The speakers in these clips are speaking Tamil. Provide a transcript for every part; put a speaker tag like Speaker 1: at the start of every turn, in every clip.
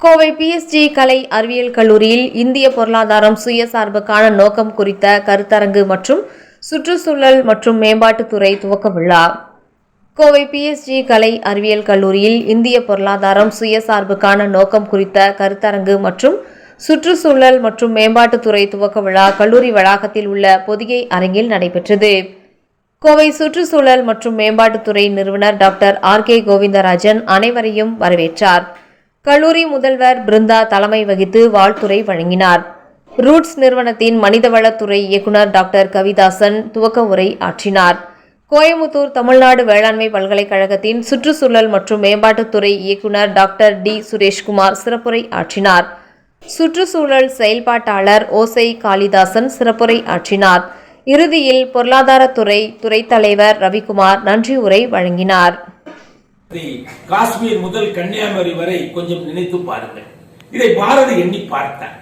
Speaker 1: கோவை பிஎஸ்ஜி கலை அறிவியல் கல்லூரியில் இந்திய பொருளாதாரம் சுயசார்புக்கான நோக்கம் குறித்த கருத்தரங்கு மற்றும் சுற்றுச்சூழல் மற்றும் மேம்பாட்டுத்துறை துவக்க விழா. கோவை பிஎஸ்ஜி கலை அறிவியல் கல்லூரியில் இந்திய பொருளாதாரம் சுயசார்புக்கான நோக்கம் குறித்த கருத்தரங்கு மற்றும் சுற்றுச்சூழல் மற்றும் மேம்பாட்டுத்துறை துவக்க விழா கல்லூரி வளாகத்தில் உள்ள பொதிகை அரங்கில் நடைபெற்றது. கோவை சுற்றுச்சூழல் மற்றும் மேம்பாட்டுத்துறை நிறுவனர் டாக்டர் ஆர் கே கோவிந்தராஜன் அனைவரையும் வரவேற்றார். கல்லூரி முதல்வர் பிருந்தா தலைமை வகித்து வாழ்த்துரை வழங்கினார். ரூட்ஸ் நிறுவனத்தின் மனிதவளத்துறை இயக்குனர் டாக்டர் கவிதாசன் துவக்க உரை ஆற்றினார். கோயமுத்தூர் தமிழ்நாடு வேளாண்மை பல்கலைக்கழகத்தின் சுற்றுச்சூழல் மற்றும் மேம்பாட்டுத்துறை இயக்குனர் டாக்டர் டி. சுரேஷ்குமார் சிறப்புரை ஆற்றினார். சுற்றுச்சூழல் செயல்பாட்டாளர் ஓசை காளிதாசன் சிறப்புரை ஆற்றினார். இறுதியில் பொருளாதாரத்துறை துறை தலைவர் ரவிக்குமார் நன்றி உரை வழங்கினார்.
Speaker 2: காஷ்மீர் முதல் கன்னியாகுமரி வரை கொஞ்சம் நினைத்து பாருங்கள். இதை பாரதி எண்ணி பார்த்தார்.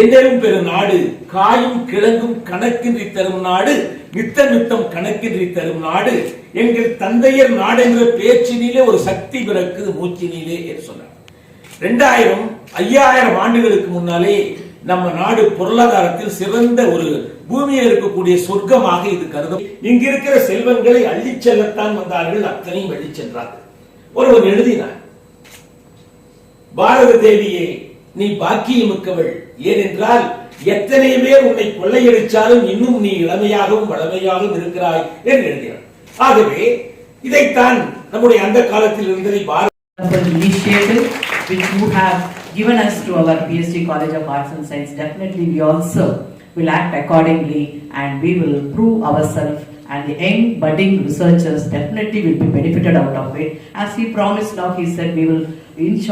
Speaker 2: என்னும் பெரு நாடு காயும் கிழங்கும் கணக்கின்றி தரும் நாடு நித்த நித்தம் கணக்கின்றி தரும் நாடு. எங்கள் தந்தையர் நாடு என்ற பேச்சினிலே ஒரு சக்தி பிறக்குது மூச்சினிலே என்று சொன்னார். ரெண்டாயிரம் ஐயாயிரம் ஆண்டுகளுக்கு முன்னாலே நம்ம நாடு பொருளாதாரத்தில் சிறந்த ஒரு பூமியில் இருக்கக்கூடிய சொர்க்கமாக இது கருதும் இங்கிருக்கிற செல்வங்களை அள்ளி செல்லத்தான் வந்தார்கள் அத்தனையும் வெள்ளி சென்றார்கள். ஒருவர் எழுதினார் பாரத தேவியே நீ பாக்கியமிக்கவள் ஏனென்றால் எத்தனை பேர் உன்னை கொள்ளையடித்தாலும் இன்னும் நீ இளமையாகவும் வளமையாகவும் இருக்கிறாய் என்று எழுதினார் ஆகவே இதைத்தான் நம்முடைய அந்த காலத்தில் இருந்ததை பாரத
Speaker 3: Which you have given us to our PhD College of Arts and Science, definitely we also will act accordingly and we will prove ourselves And the young budding researchers definitely will be benefited out of it. As he promised now, he said we will ensure.